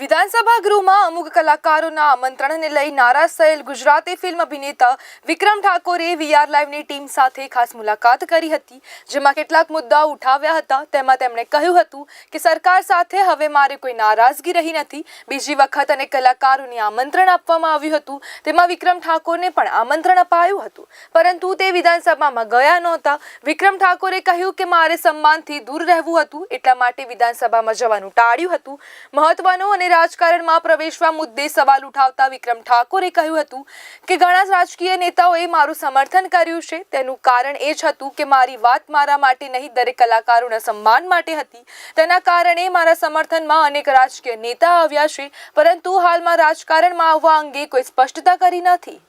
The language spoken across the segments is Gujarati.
વિધાનસભા ગૃહમાં અમુક કલાકારોના આમંત્રણને લઈ નારાજ થયેલ ગુજરાતી ફિલ્મ અભિનેતા વિક્રમ ઠાકોરે વીઆર લાઈવની ટીમ સાથે ખાસ મુલાકાત કરી હતી, જેમાં કેટલાક મુદ્દાઓ ઉઠાવ્યા હતા. તેમાં તેમણે કહ્યું હતું કે સરકાર સાથે હવે મારે કોઈ નારાજગી રહી નથી. બીજી વખત અને કલાકારોને આમંત્રણ આપવામાં આવ્યું હતું. તેમાં વિક્રમ ઠાકોરને પણ આમંત્રણ અપાયું હતું. પરંતુ તે વિધાનસભામાં ગયા નહોતા. વિક્રમ ઠાકોરે કહ્યું કે મારે સન્માનથી દૂર રહેવું હતું, એટલા માટે વિધાનસભામાં જવાનું ટાળ્યું હતું. મહત્વનું અને રાજકારણમાં પ્રવેશવા મુદ્દે સવાલ ઉઠાવતા વિક્રમ ઠાકોરે કહ્યું હતું કે ઘણા રાજકીય નેતાઓએ મારું સમર્થન કર્યું છે. તેનું કારણ એ જ હતું કે મારી વાત મારા માટે નહીં, દરેક કલાકારોના સન્માન માટે હતી. તેના કારણે મારા સમર્થનમાં અનેક રાજકીય નેતા આવ્યા છે, પરંતુ હાલમાં રાજકારણમાં આવવા અંગે કોઈ સ્પષ્ટતા કરી નથી.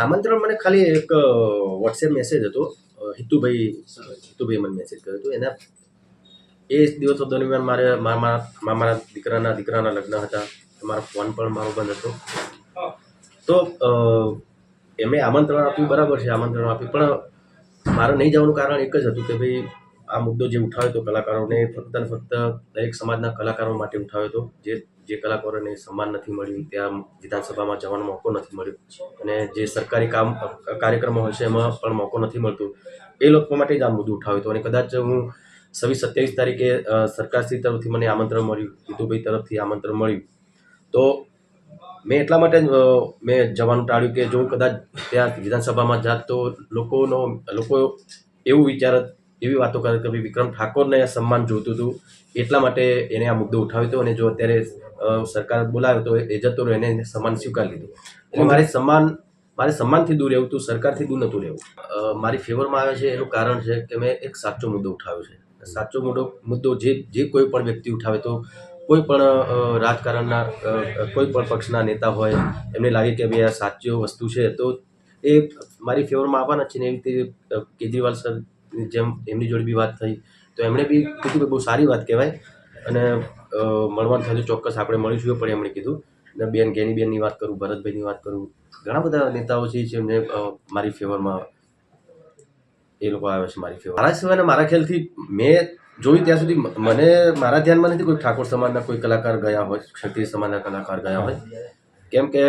આમંત્રણ મને ખાલી એક વોટ્સએપ મેસેજ હતો. હિતુભાઈ હિતુભાઈ મને મેસેજ કર્યો હતો. એના એ દિવસો દરમિયાન મારે મારા મારા દીકરાના દીકરાના લગ્ન હતા. મારો ફોન પણ મારો બંધ હતો. તો એમણે આમંત્રણ આપ્યું, બરાબર છે આમંત્રણ આપ્યું. પણ મારે નહીં જવાનું કારણ એક જ હતું કે ભાઈ આ મુદ્દો જે ઉઠાવ્યો હતો, કલાકારોને ફક્ત ને ફક્ત દરેક સમાજના કલાકારો માટે ઉઠાવ્યો હતો. જે જે કલાકારોને સન્માન નથી મળ્યું, ત્યાં વિધાનસભામાં જવાનો મોકો નથી મળ્યો. અને જે સરકારી કામ કાર્યક્રમો હોય છે, એમાં પણ મોકો નથી મળતો. એ લોકો માટે જ આ મુદ્દો ઉઠાવ્યો હતો. અને કદાચ હું છવ્વીસ સત્યાવીસ તારીખે સરકારશ્રી તરફથી મને આમંત્રણ મળ્યું જીતુભાઈ તરફથી આમંત્રણ મળ્યું, તો મેં એટલા માટે મેં જવાનું ટાળ્યું કે જો હું કદાચ ત્યાં વિધાનસભામાં જાત, તો લોકોનો, લોકો એવું વિચારત એવી વાતો કરે કે વિક્રમ ઠાકોરને સન્માન જોઈતું હતું, એટલા માટે એને આ મુદ્દો ઉઠાવ્યો હતો અને જો અત્યારે સરકાર બોલાવ્યો તો એ જતો રહ્યો એને એને સન્માન સ્વીકારી લીધું. એટલે મારે સન્માન, મારે સન્માનથી દૂર રહેવું હતું સરકારથી દૂર નહોતું રહેવું. મારી ફેવરમાં આવે છે એનું કારણ છે કે મેં એક સાચો મુદ્દો ઉઠાવ્યો છે. સાચો મુદ્દો મુદ્દો જે જે કોઈ પણ વ્યક્તિ ઉઠાવે તો કોઈ પણ રાજકારણના કોઈ પણ પક્ષના નેતા હોય, એમને લાગે કે ભાઈ આ સાચી વસ્તુ છે. તો એ મારી ફેવરમાં આવવાના છે ને એવી રીતે કેજરીવાલ સર જેમ એમની જોડે બી વાત થઈ, તો એમણે બી કીધું કે બહુ સારી વાત કહેવાય. અને મળવાનું થયું ચોક્કસ આપણે મળીશું પણ એમણે કીધું. અને બેન ગેની બેનની વાત કરું, ભરતભાઈની વાત કરું. ઘણા બધા નેતાઓ છે જેમને મારી ફેવરમાં એ લોકો આવે છે મારી ફેવર મારા સિવાયના મારા ખ્યાલથી મેં જોયું ત્યાં સુધી મને, મારા ધ્યાનમાં નથી કોઈ ઠાકોર સમાજના કોઈ કલાકાર ગયા હોય, ક્ષત્રિય સમાજના કલાકાર ગયા હોય. કેમ કે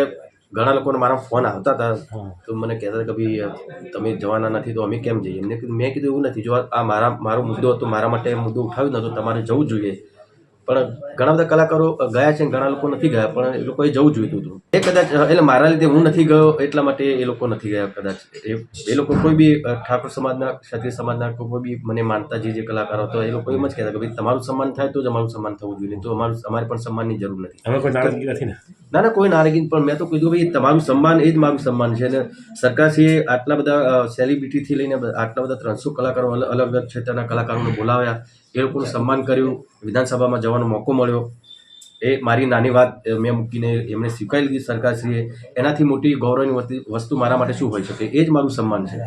ઘણા લોકોને મારા ફોન આવતા હતા. તો મને કહેતા હતા કે ભાઈ તમે જવાના નથી તો અમે કેમ જઈએ? એમને કીધું મેં કીધું એવું નથી. જો આ મારા મારો મુદ્દો હતો મારા માટે મુદ્દો ઉઠાવ્યો નતો તમારે જવું જોઈએ. પણ ઘણા બધા કલાકારો ગયા છે ઘણા લોકો નથી ગયા પણ એ લોકોએ જવું જોઈતું હતું. એ કદાચ એટલે મારા લીધે હું નથી ગયો એટલા માટે એ લોકો નથી ગયા કદાચ. એ લોકો કોઈ બી ઠાકોર સમાજના ક્ષત્રિય સમાજના કોઈ બી મને માનતા જે જે કલાકારો હતો એ લોકો એમ જ કહેતા કે ભાઈ તમારું સન્માન થાય તો જ અમારું સન્માન થવું જોઈએ તો અમારું અમારે પણ સન્માનની જરૂર નથી. અમે કોઈ નારાજગી નથી ને? ના ના, કોઈ નારાજગી પણ મેં તો કીધું ભાઈ, તમારું સન્માન એ જ મારું સન્માન છે અને સરકારશ્રીએ આટલા બધા સેલિબ્રિટીથી લઈને આટલા બધા ત્રણસો કલાકારો અલગ અલગ ક્ષેત્રના કલાકારોને બોલાવ્યા. એ લોકોનું સન્માન કર્યું. વિધાનસભામાં જવાનો મોકો મળ્યો. એ મારી નાની વાત મેં મૂકીને એમણે સ્વીકારી લીધી સરકારશ્રીએ. એનાથી મોટી ગૌરવની વસ્તુ મારા માટે શું હોઈ શકે? એ જ મારું સન્માન છે.